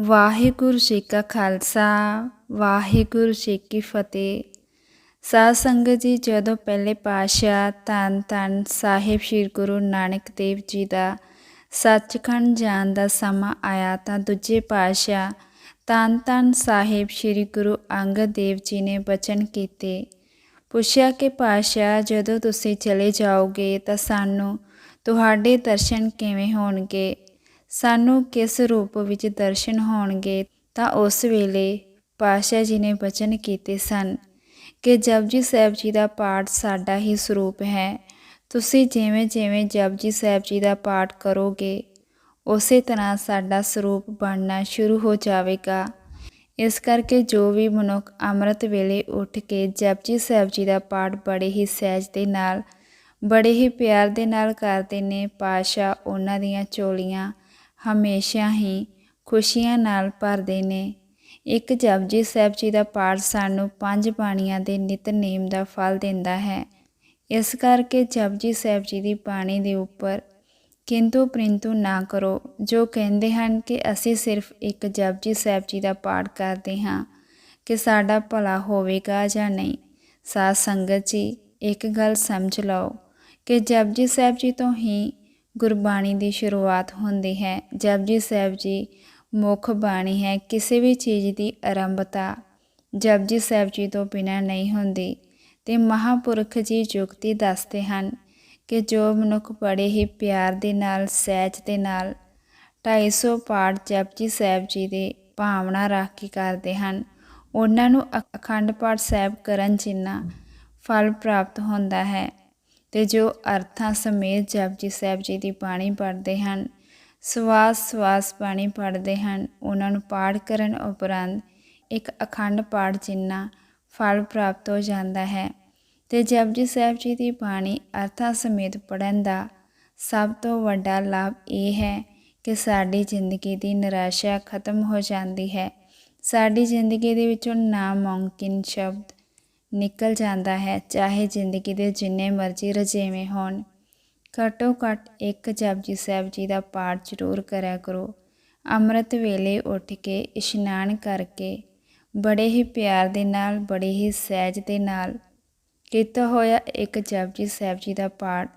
ਵਾਹਿਗੁਰੂ ਜੀ ਕਾ ਖਾਲਸਾ, ਵਾਹਿਗੁਰੂ ਜੀ ਕੀ ਫਤਿਹ। ਸਾਧ ਸੰਗਤ ਜੀ, ਜਦੋਂ ਪਹਿਲੇ ਪਾਤਸ਼ਾਹ ਧੰਨ ਧੰਨ ਸਾਹਿਬ ਸ੍ਰੀ ਗੁਰੂ ਨਾਨਕ ਦੇਵ ਜੀ ਦਾ ਸੱਚਖੰਡ ਜਾਣ ਦਾ ਸਮਾਂ ਆਇਆ, ਤਾਂ ਦੂਜੇ ਪਾਤਸ਼ਾਹ ਧੰਨ ਧੰਨ ਸਾਹਿਬ ਸ੍ਰੀ ਗੁਰੂ ਅੰਗਦ ਦੇਵ ਜੀ ਨੇ ਬਚਨ ਕੀਤੇ। ਪੁੱਛਿਆ ਕਿ ਪਾਤਸ਼ਾਹ, ਜਦੋਂ ਤੁਸੀਂ ਚਲੇ ਜਾਓਗੇ, ਤਾਂ ਸਾਨੂੰ ਤੁਹਾਡੇ ਦਰਸ਼ਨ ਕਿਵੇਂ ਹੋਣਗੇ? ਸਾਨੂੰ ਕਿਸ ਰੂਪ ਵਿੱਚ ਦਰਸ਼ਨ ਹੋਣਗੇ ਤਾਂ ਉਸ ਵੇਲੇ ਪਾਤਸ਼ਾਹ ਜੀ ਨੇ ਬਚਨ ਕੀਤੇ ਸਨ ਕਿ ਜਪਜੀ ਸਾਹਿਬ ਜੀ ਦਾ ਪਾਠ ਸਾਡਾ ਹੀ ਸਰੂਪ ਹੈ। ਤੁਸੀਂ ਜਿਵੇਂ ਜਿਵੇਂ ਜਪਜੀ ਸਾਹਿਬ ਜੀ ਦਾ ਪਾਠ ਕਰੋਗੇ, ਉਸੇ ਤਰ੍ਹਾਂ ਸਾਡਾ ਸਰੂਪ ਬਣਨਾ ਸ਼ੁਰੂ ਹੋ ਜਾਵੇਗਾ। ਇਸ ਕਰਕੇ ਜੋ ਵੀ ਮਨੁੱਖ ਅੰਮ੍ਰਿਤ ਵੇਲੇ ਉੱਠ ਕੇ ਜਪਜੀ ਸਾਹਿਬ ਜੀ ਦਾ ਪਾਠ ਬੜੇ ਹੀ ਸਹਿਜ ਦੇ ਨਾਲ, ਬੜੇ ਹੀ ਪਿਆਰ ਦੇ ਨਾਲ ਕਰਦੇ ਨੇ ਪਾਸ਼ਾ ਉਹਨਾਂ ਦੀਆਂ ਚੋਲੀਆਂ ਹਮੇਸ਼ਾ ਹੀ ਖੁਸ਼ੀਆਂ ਨਾਲ ਭਰਦੇ ਨੇ। ਇੱਕ ਜਪਜੀ ਸਾਹਿਬ ਜੀ ਦਾ ਪਾਠ ਸਾਨੂੰ ਪੰਜ ਬਾਣੀਆਂ ਦੇ ਨਿਤਨੇਮ ਦਾ ਫਲ ਦਿੰਦਾ ਹੈ। ਇਸ ਕਰਕੇ ਜਪਜੀ ਸਾਹਿਬ ਜੀ ਦੀ ਬਾਣੀ ਦੇ ਉੱਪਰ, ਕਿੰਤੂ ਪ੍ਰਿੰਤੂ ਨਾ ਕਰੋ ਜੋ ਕਹਿੰਦੇ ਹਨ ਕਿ ਅਸੀਂ ਸਿਰਫ ਇੱਕ ਜਪਜੀ ਸਾਹਿਬ ਜੀ ਦਾ ਪਾਠ ਕਰਦੇ ਹਾਂ, ਕਿ ਸਾਡਾ ਭਲਾ ਹੋਵੇਗਾ ਜਾਂ ਨਹੀਂ। ਸਾਧ ਸੰਗਤ ਜੀ, ਇੱਕ ਗੱਲ ਸਮਝ ਲਓ ਕਿ ਜਪਜੀ ਸਾਹਿਬ ਜੀ ਤੋਂ ਹੀ ਗੁਰਬਾਣੀ ਦੀ ਸ਼ੁਰੂਆਤ ਹੁੰਦੀ ਹੈ। ਜਪਜੀ ਸਾਹਿਬ ਜੀ, ਮੁੱਖ ਬਾਣੀ ਹੈ ਕਿਸੇ ਵੀ ਚੀਜ਼ ਦੀ ਆਰੰਭਤਾ। ਜਪਜੀ ਸਾਹਿਬ ਜੀ ਤੋਂ ਬਿਨਾਂ ਨਹੀਂ ਹੁੰਦੀ। ਤੇ ਮਹਾਪੁਰਖ ਜੀ ਜੁਗਤੀ ਦੱਸਦੇ ਹਨ ਕਿ ਜੋ ਮਨੁੱਖ ਬੜੇ ਹੀ ਪਿਆਰ ਦੇ ਨਾਲ, ਸਹਿਜ ਦੇ ਨਾਲ 250 ਪਾਠ ਜਪਜੀ ਸਾਹਿਬ ਜੀ ਦੇ ਭਾਵਨਾ ਰੱਖ ਕੇ ਕਰਦੇ ਹਨ। ਉਹਨਾਂ ਨੂੰ ਅਖੰਡ ਪਾਠ ਸਾਹਿਬ ਕਰਨ ਜਿੰਨਾ ਫਲ ਪ੍ਰਾਪਤ ਹੁੰਦਾ ਹੈ। ਤੇ ਜੋ ਅਰਥਾਂ ਸਮੇਤ ਜਪਜੀ ਸਾਹਿਬ ਜੀ ਦੀ ਬਾਣੀ ਪੜ੍ਹਦੇ ਹਨ, ਸਵਾਸ ਸਵਾਸ ਬਾਣੀ ਪੜ੍ਹਦੇ ਹਨ, ਉਹਨਾਂ ਨੂੰ ਪਾਠ ਕਰਨ ਉਪਰੰਤ ਇੱਕ ਅਖੰਡ ਪਾਠ ਜਿੰਨਾ ਫਲ ਪ੍ਰਾਪਤ ਹੋ ਜਾਂਦਾ ਹੈ। ਤੇ ਜਪਜੀ ਸਾਹਿਬ ਜੀ ਦੀ ਬਾਣੀ ਅਰਥਾਂ ਸਮੇਤ ਪੜਨ ਦਾ ਸਭ ਤੋਂ ਵੱਡਾ ਲਾਭ ਇਹ ਹੈ ਕਿ ਸਾਡੀ ਜ਼ਿੰਦਗੀ ਦੀ ਨਿਰਾਸ਼ਾ ਖਤਮ ਹੋ ਜਾਂਦੀ ਹੈ। ਸਾਡੀ ਜ਼ਿੰਦਗੀ ਦੇ ਵਿੱਚੋਂ ਨਾਮੁਮਕਿਨ ਸ਼ਬਦ ਨਿਕਲ ਜਾਂਦਾ ਹੈ, ਚਾਹੇ ਜ਼ਿੰਦਗੀ ਦੇ ਜਿੰਨੇ ਮਰਜ਼ੀ ਰਜੇਵੇਂ ਹੋਣ। ਘੱਟੋ ਘੱਟ ਇੱਕ ਜਪਜੀ ਸਾਹਿਬ ਜੀ ਦਾ ਪਾਠ ਜ਼ਰੂਰ ਕਰਿਆ ਕਰੋ। ਅੰਮ੍ਰਿਤ ਵੇਲੇ ਉੱਠ ਕੇ ਇਸ਼ਨਾਨ ਕਰਕੇ ਬੜੇ ਹੀ ਪਿਆਰ ਦੇ ਨਾਲ, ਬੜੇ ਹੀ ਸਹਿਜ ਦੇ ਨਾਲ ਕੀਤਾ ਹੋਇਆ ਇੱਕ ਜਪਜੀ ਸਾਹਿਬ ਜੀ ਦਾ ਪਾਠ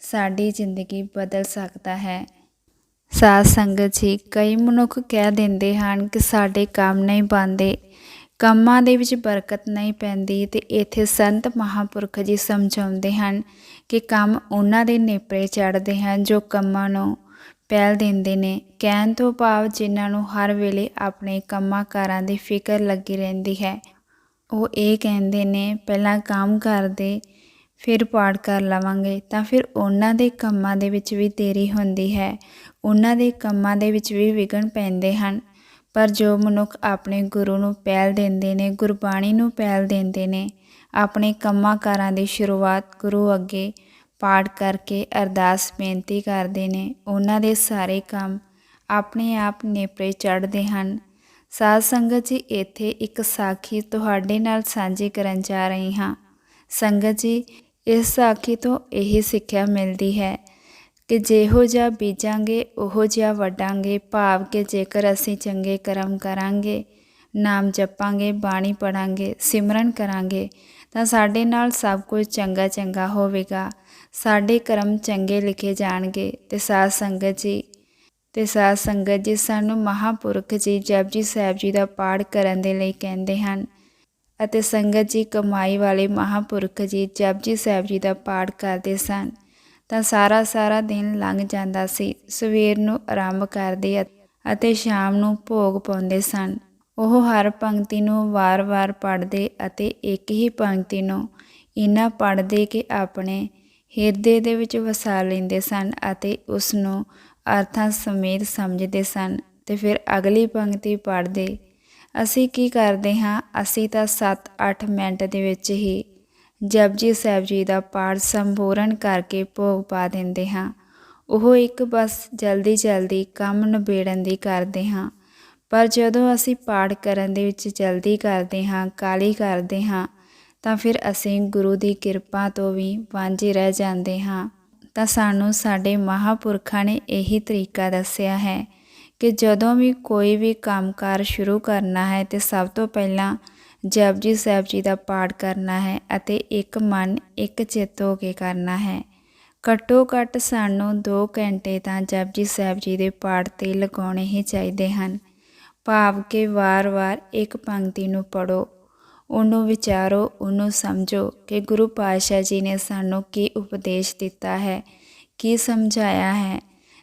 ਸਾਡੀ ਜ਼ਿੰਦਗੀ ਬਦਲ ਸਕਦਾ ਹੈ। ਸਾਧ ਸੰਗਤ ਜੀ, ਕਈ ਮਨੁੱਖ ਕਹਿ ਦਿੰਦੇ ਹਨ ਕਿ ਸਾਡੇ ਕੰਮ ਨਹੀਂ ਬਣਦੇ। ਕੰਮਾਂ ਦੇ ਵਿੱਚ ਬਰਕਤ ਨਹੀਂ ਪੈਂਦੀ ਤੇ ਇੱਥੇ ਸੰਤ ਮਹਾਪੁਰਖ ਜੀ ਸਮਝਾਉਂਦੇ ਹਨ ਕਿ ਕੰਮ ਉਹਨਾਂ ਦੇ ਨੇਪਰੇ ਚੜਦੇ ਹਨ ਜੋ ਕੰਮਾਂ ਨੂੰ ਪਹਿਲ ਦਿੰਦੇ ਨੇ। ਕਹਿਣ ਤੋਂ ਭਾਵ ਜਿਨ੍ਹਾਂ ਨੂੰ ਹਰ ਵੇਲੇ ਆਪਣੇ ਕੰਮਾਂ ਕਾਰਾਂ ਦੀ ਫਿਕਰ ਲੱਗੀ ਰਹਿੰਦੀ ਹੈ, ਉਹ ਇਹ ਕਹਿੰਦੇ ਨੇ, ਪਹਿਲਾਂ ਕੰਮ ਕਰਦੇ, ਫਿਰ ਪਾਠ ਕਰ ਲਵਾਂਗੇ। ਤਾਂ ਫਿਰ ਉਹਨਾਂ ਦੇ ਕੰਮਾਂ ਦੇ ਵਿੱਚ ਵੀ ਦੇਰੀ ਹੁੰਦੀ ਹੈ। ਉਹਨਾਂ ਦੇ ਕੰਮਾਂ ਦੇ ਵਿੱਚ ਵੀ ਵਿਗਣ ਪੈਂਦੇ ਹਨ। ਪਰ ਜੋ ਮਨੁੱਖ ਆਪਣੇ ਗੁਰੂ ਨੂੰ ਪਹਿਲ ਦਿੰਦੇ ਨੇ, ਗੁਰਬਾਣੀ ਨੂੰ ਪਹਿਲ ਦਿੰਦੇ ਨੇ, ਆਪਣੇ ਕੰਮਾਂ ਕਾਰਾਂ ਦੀ ਸ਼ੁਰੂਆਤ ਗੁਰੂ ਅੱਗੇ ਪਾਠ ਕਰਕੇ ਅਰਦਾਸ ਬੇਨਤੀ ਕਰਦੇ ਨੇ, ਉਹਨਾਂ ਦੇ ਸਾਰੇ ਕੰਮ ਆਪਣੇ ਆਪ ਨੇਪਰੇ ਚੜ੍ਹਦੇ ਹਨ। ਸਾਧ ਸੰਗਤ ਜੀ, ਇੱਥੇ ਇੱਕ ਸਾਖੀ ਤੁਹਾਡੇ ਨਾਲ ਸਾਂਝੀ ਕਰਨ ਜਾ ਰਹੀ ਹਾਂ। ਸੰਗਤ ਜੀ, ਇਸ ਸਾਖੀ ਤੋਂ ਇਹੀ ਸਿੱਖਿਆ ਮਿਲਦੀ ਹੈ। ਕਿ ਜਿਹੋ ਜਿਹਾ ਬੀਜਾਂਗੇ, ਉਹੋ ਜਿਹਾ ਵਡਾਂਗੇ ਭਾਵ ਕਿ ਜੇਕਰ ਅਸੀਂ ਚੰਗੇ ਕਰਮ ਕਰਾਂਗੇ, ਨਾਮ ਜਪਾਂਗੇ, ਬਾਣੀ ਪੜਾਂਗੇ ਸਿਮਰਨ ਕਰਾਂਗੇ, ਤਾਂ ਸਾਡੇ ਨਾਲ ਸਭ ਕੁਝ ਚੰਗਾ ਚੰਗਾ ਹੋਵੇਗਾ। ਸਾਡੇ ਕਰਮ ਚੰਗੇ ਲਿਖੇ ਜਾਣਗੇ। ਤੇ ਸਾਧ ਸੰਗਤ ਜੀ, ਤੇ ਸਾਧ ਸੰਗਤ ਜੀ ਸਾਨੂੰ ਮਹਾਪੁਰਖ ਜੀ ਜਪਜੀ ਸਾਹਿਬ ਜੀ ਦਾ ਪਾਠ ਕਰਨ ਦੇ ਲਈ ਕਹਿੰਦੇ ਹਨ। ਅਤੇ ਸੰਗਤ ਜੀ ਕਮਾਈ ਵਾਲੇ ਮਹਾਪੁਰਖ ਜੀ ਜਪਜੀ ਸਾਹਿਬ ਜੀ ਦਾ ਪਾਠ ਕਰਦੇ ਸਨ। ਤਾਂ ਸਾਰਾ ਸਾਰਾ ਦਿਨ ਲੰਘ ਜਾਂਦਾ ਸੀ। ਸਵੇਰ ਨੂੰ ਆਰੰਭ ਕਰਦੇ ਅਤੇ ਸ਼ਾਮ ਨੂੰ ਭੋਗ ਪਾਉਂਦੇ ਸਨ। ਉਹ ਹਰ ਪੰਕਤੀ ਨੂੰ ਵਾਰ-ਵਾਰ ਪੜ੍ਹਦੇ ਅਤੇ ਇੱਕ ਹੀ ਪੰਕਤੀ ਨੂੰ ਇਨਾ ਪੜ੍ਹਦੇ ਕਿ ਆਪਣੇ ਹਿਰਦੇ ਦੇ ਵਿੱਚ ਵਸਾ ਲੈਂਦੇ ਸਨ ਅਤੇ ਉਸ ਨੂੰ ਅਰਥਾਂ ਸਮੇਤ ਸਮਝਦੇ ਸਨ। ਤੇ ਫਿਰ ਅਗਲੀ ਪੰਕਤੀ ਪੜ੍ਹਦੇ, ਅਸੀਂ ਕੀ ਕਰਦੇ ਹਾਂ? ਅਸੀਂ ਤਾਂ 7-8 ਮਿੰਟ ਦੇ ਵਿੱਚ ਹੀ ਜਪਜੀ ਸਾਹਿਬ ਜੀ ਦਾ ਪਾਠ ਸੰਪੂਰਨ ਕਰਕੇ ਭੋਗ ਪਾ ਦਿੰਦੇ ਹਾਂ। ਉਹ ਇੱਕ ਬਸ ਜਲਦੀ ਜਲਦੀ ਕੰਮ ਨਿਬੇੜਨ ਦੀ ਕਰਦੇ ਹਾਂ। ਪਰ ਜਦੋਂ ਅਸੀਂ ਪਾਠ ਕਰਨ ਦੇ ਵਿੱਚ ਜਲਦੀ ਕਰਦੇ ਹਾਂ ਕਾਲੀ ਕਰਦੇ ਹਾਂ, ਤਾਂ ਫਿਰ ਅਸੀਂ ਗੁਰੂ ਦੀ ਕਿਰਪਾ ਤੋਂ ਵੀ ਵਾਂਝੇ ਰਹਿ ਜਾਂਦੇ ਹਾਂ। ਤਾਂ ਸਾਨੂੰ ਸਾਡੇ ਮਹਾਪੁਰਖਾਂ ਨੇ ਇਹੀ ਤਰੀਕਾ ਦੱਸਿਆ ਹੈ ਕਿ ਜਦੋਂ ਵੀ ਕੋਈ ਵੀ ਕੰਮਕਾਰ ਸ਼ੁਰੂ ਕਰਨਾ ਹੈ, ਤੇ ਸਭ ਤੋਂ ਪਹਿਲਾਂ ਜਪਜੀ ਸਾਹਿਬ ਜੀ ਦਾ ਪਾਠ ਕਰਨਾ ਹੈ ਅਤੇ ਇੱਕ ਮਨ ਇੱਕ ਚਿੱਤ ਹੋ ਕੇ ਕਰਨਾ ਹੈ। ਘੱਟੋ ਘੱਟ ਸਾਨੂੰ 2 ਘੰਟੇ ਤਾਂ ਜਪਜੀ ਸਾਹਿਬ ਜੀ ਦੇ ਪਾਠ ਤੇ ਲਗਾਉਣੇ ਹੀ ਚਾਹੀਦੇ ਹਨ। ਭਾਵ ਕਿ ਵਾਰ-ਵਾਰ ਇੱਕ ਪੰਕਤੀ ਨੂੰ ਪੜੋ ਉਹਨੂੰ ਵਿਚਾਰੋ, ਉਹਨੂੰ ਸਮਝੋ ਕਿ ਗੁਰੂ ਪਾਤਸ਼ਾਹ ਜੀ ਨੇ ਸਾਨੂੰ ਕੀ ਉਪਦੇਸ਼ ਦਿੱਤਾ ਹੈ, ਕੀ ਸਮਝਾਇਆ ਹੈ।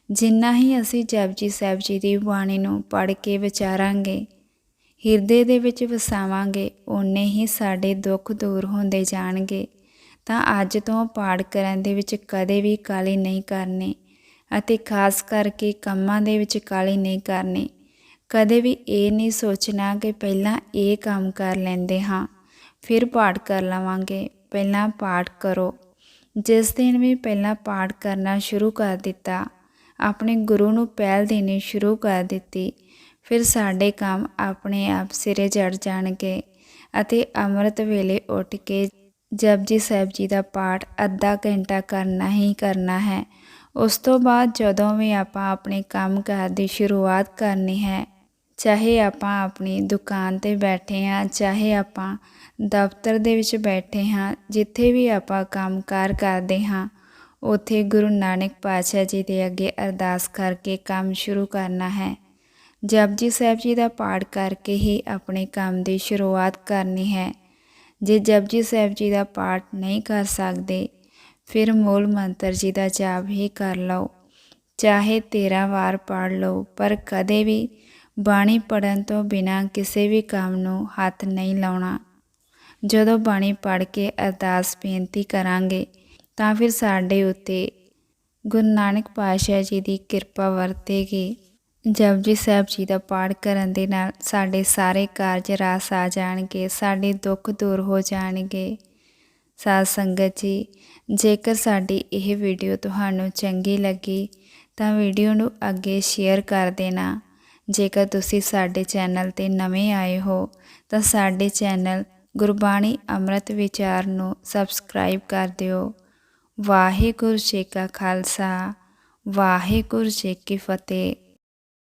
ਜਿੰਨਾ ਹੀ ਅਸੀਂ ਜਪਜੀ ਸਾਹਿਬ ਜੀ ਦੀ ਬਾਣੀ ਨੂੰ ਪੜ੍ਹ ਕੇ ਵਿਚਾਰਾਂਗੇ ਹਿਰਦੇ ਦੇ ਵਿੱਚ ਵਸਾਵਾਂਗੇ, ਓਨੇ ਹੀ ਸਾਡੇ ਦੁੱਖ ਦੂਰ ਹੁੰਦੇ ਜਾਣਗੇ। ਤਾਂ ਅੱਜ ਤੋਂ ਪਾਠ ਕਰਨ ਦੇ ਵਿੱਚ ਕਦੇ ਵੀ ਕਾਲੀ ਨਹੀਂ ਕਰਨੀ ਅਤੇ ਖਾਸ ਕਰਕੇ ਕੰਮਾਂ ਦੇ ਵਿੱਚ ਕਾਲੀ ਨਹੀਂ ਕਰਨੀ। ਕਦੇ ਵੀ ਇਹ ਨਹੀਂ ਸੋਚਣਾ ਕਿ ਪਹਿਲਾਂ ਇਹ ਕੰਮ ਕਰ ਲੈਂਦੇ ਹਾਂ, ਫਿਰ ਪਾਠ ਕਰ ਲਵਾਂਗੇ। ਪਹਿਲਾਂ ਪਾਠ ਕਰੋ। ਜਿਸ ਦਿਨ ਵੀ ਪਹਿਲਾਂ ਪਾਠ ਕਰਨਾ ਸ਼ੁਰੂ ਕਰ ਦਿੱਤਾ, ਆਪਣੇ ਗੁਰੂ ਨੂੰ ਪਹਿਲ ਦੇਣੀ ਸ਼ੁਰੂ ਕਰ ਦਿੱਤੀ ਫਿਰ ਸਾਡੇ ਕੰਮ ਆਪਣੇ ਆਪ ਸਿਰੇ ਚੜ ਜਾਣਗੇ ਅਤੇ ਅੰਮ੍ਰਿਤ ਵੇਲੇ ਉੱਠ ਕੇ ਜਪਜੀ ਸਾਹਿਬ ਜੀ ਦਾ ਪਾਠ ਅੱਧਾ ਘੰਟਾ ਕਰਨਾ ਹੀ ਕਰਨਾ ਹੈ। ਉਸ ਤੋਂ ਬਾਅਦ ਜਦੋਂ ਵੀ ਆਪਾਂ ਆਪਣੇ ਕੰਮ ਕਾਰ ਦੀ ਸ਼ੁਰੂਆਤ ਕਰਨੀ ਹੈ, ਚਾਹੇ ਆਪਾਂ ਆਪਣੀ ਦੁਕਾਨ ਤੇ ਬੈਠੇ ਹਾਂ, ਚਾਹੇ ਆਪਾਂ ਦਫ਼ਤਰ ਦੇ ਵਿੱਚ ਬੈਠੇ ਹਾਂ, ਜਿੱਥੇ ਵੀ ਆਪਾਂ ਕੰਮਕਾਰ ਕਰਦੇ ਹਾਂ, ਉੱਥੇ ਗੁਰੂ ਨਾਨਕ ਪਾਤਸ਼ਾਹ ਜੀ ਦੇ ਅੱਗੇ ਅਰਦਾਸ ਕਰਕੇ ਕੰਮ ਸ਼ੁਰੂ ਕਰਨਾ ਹੈ। ਜਪਜੀ ਸਾਹਿਬ ਜੀ ਦਾ ਪਾਠ ਕਰਕੇ ਹੀ ਆਪਣੇ ਕੰਮ ਦੀ ਸ਼ੁਰੂਆਤ ਕਰਨੀ ਹੈ। ਜੇ ਜਪਜੀ ਸਾਹਿਬ ਜੀ ਦਾ ਪਾਠ ਨਹੀਂ ਕਰ ਸਕਦੇ, ਫਿਰ ਮੂਲ ਮੰਤਰ ਜੀ ਦਾ ਜਾਪ ਹੀ ਕਰ ਲਓ। ਚਾਹੇ 13 ਵਾਰ ਪੜ ਲਓ, ਪਰ ਕਦੇ ਵੀ ਬਾਣੀ ਪੜਨ ਤੋਂ ਬਿਨਾ ਕਿਸੇ ਵੀ ਕੰਮ ਨੂੰ ਹੱਥ ਨਹੀਂ ਲਾਉਣਾ। ਜਦੋਂ ਬਾਣੀ ਪੜ ਕੇ ਅਰਦਾਸ ਬੇਨਤੀ ਕਰਾਂਗੇ, ਤਾਂ ਫਿਰ ਸਾਡੇ ਉੱਤੇ ਗੁਰੂ ਨਾਨਕ ਪਾਤਸ਼ਾਹ ਜੀ ਦੀ ਕਿਰਪਾ ਵਰਤੇਗੀ। ਜਪਜੀ ਸਾਹਿਬ ਜੀ ਦਾ ਪਾਠ ਕਰਨ ਦੇ ਨਾਲ ਸਾਡੇ ਸਾਰੇ ਕਾਰਜ ਰਾਸ ਆ ਜਾਣਗੇ, ਸਾਡੇ ਦੁੱਖ ਦੂਰ ਹੋ ਜਾਣਗੇ। ਸਾਧ ਸੰਗਤ ਜੀ, ਜੇਕਰ ਸਾਡੀ ਇਹ ਵੀਡੀਓ ਤੁਹਾਨੂੰ ਚੰਗੀ ਲੱਗੀ, ਤਾਂ ਵੀਡੀਓ ਨੂੰ ਅੱਗੇ ਸ਼ੇਅਰ ਕਰ ਦੇਣਾ। ਜੇਕਰ ਤੁਸੀਂ ਸਾਡੇ ਚੈਨਲ ਤੇ ਨਵੇਂ ਆਏ ਹੋ, ਤਾਂ ਸਾਡੇ ਚੈਨਲ ਗੁਰਬਾਣੀ ਅੰਮ੍ਰਿਤ ਵਿਚਾਰ ਨੂੰ ਸਬਸਕ੍ਰਾਈਬ ਕਰ ਦਿਓ। ਵਾਹਿਗੁਰੂ ਜੀ ਕਾ ਖਾਲਸਾ, ਵਾਹਿਗੁਰੂ ਜੀ ਕੀ ਫਤਿਹ।